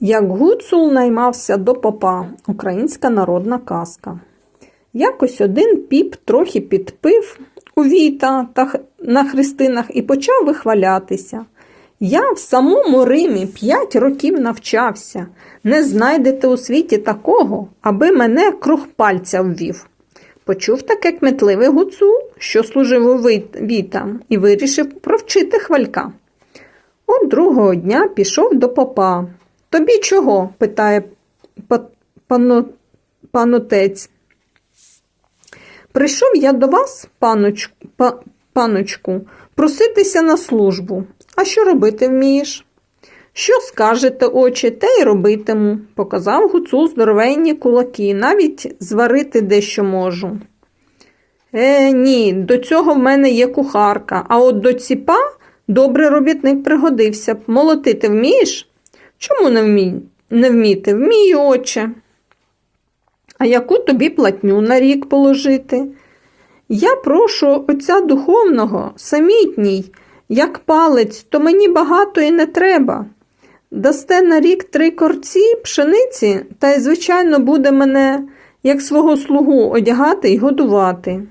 Як Гуцул наймався до попа українська народна казка. Якось один піп трохи підпив у віта та на хрестинах і почав вихвалятися. Я в самому Римі п'ять років навчався. Не знайдете у світі такого, аби мене круг пальця ввів. Почув таке кметливий гуцул, що служив у віта, і вирішив провчити хвалька. От другого дня пішов до попа. Тобі чого? питає панотець. Прийшов я до вас, паночку, па, паночку, проситися на службу. А що робити вмієш? Що скажете, очі, те й робитиму, показав гуцул здоровенні кулаки, навіть зварити дещо можу. Е, ні, до цього в мене є кухарка, а от до ціпа добрий робітник пригодився б. Молотити вмієш? Чому не, вмій? не вміти? Вмію, отче. А яку тобі платню на рік положити? Я прошу отця духовного, самітній, як палець, то мені багато і не треба. Дасте на рік три корці пшениці, та й, звичайно, буде мене, як свого слугу, одягати й годувати.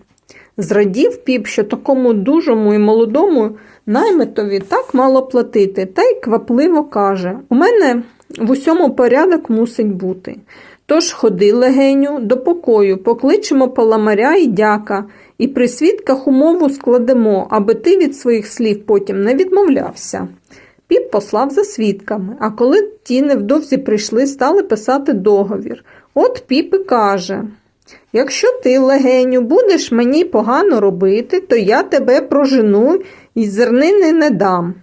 Зрадів піп, що такому дужому і молодому наймитові так мало платити, та й квапливо каже: У мене в усьому порядок мусить бути. Тож ходи, легеню, до покою, покличемо паламаря і дяка, і при свідках умову складемо, аби ти від своїх слів потім не відмовлявся. Піп послав за свідками, а коли ті невдовзі прийшли, стали писати договір. От піп і каже: Якщо ти, легеню, будеш мені погано робити, то я тебе прожену і зернини не дам.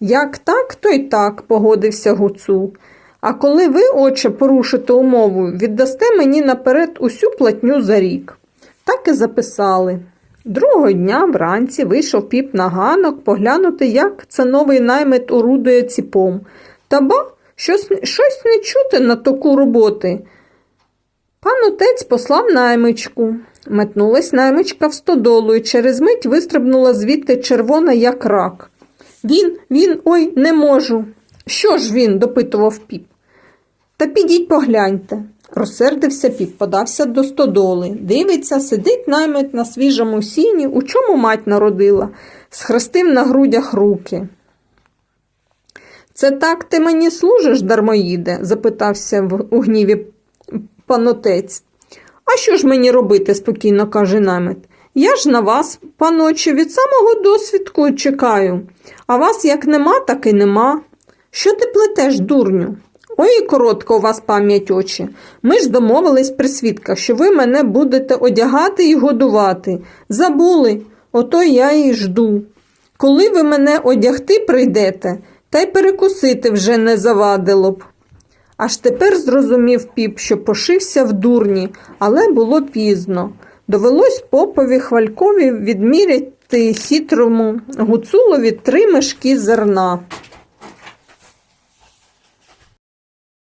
Як так, то й так, погодився гуцул. А коли ви, отче, порушите умову, віддасте мені наперед усю платню за рік. Так і записали. Другого дня вранці вийшов піп на ганок поглянути, як це новий наймит орудує ціпом. Та ба, щось, щось не чути на таку роботи. Отець послав наймичку. Метнулась наймичка в стодолу і через мить вистрибнула звідти червона, як рак. Він, він, ой, не можу. Що ж він? допитував піп. Та підіть погляньте. Розсердився піп, подався до стодоли. Дивиться, сидить наймит на свіжому сіні, у чому мать народила, схрестив на грудях руки. Це так ти мені служиш, дармоїде? запитався в у гніві панотець. А що ж мені робити? спокійно каже намет. Я ж на вас, паночі, від самого досвідку чекаю, а вас як нема, так і нема. Що ти плетеш, дурню? Ой, і коротко у вас пам'ять очі. Ми ж домовились при свідках, що ви мене будете одягати і годувати. Забули, ото я і жду. Коли ви мене одягти прийдете, та й перекусити вже не завадило б. Аж тепер зрозумів піп, що пошився в дурні, але було пізно. Довелось попові хвалькові відміряти хитрому гуцулові три мешки зерна.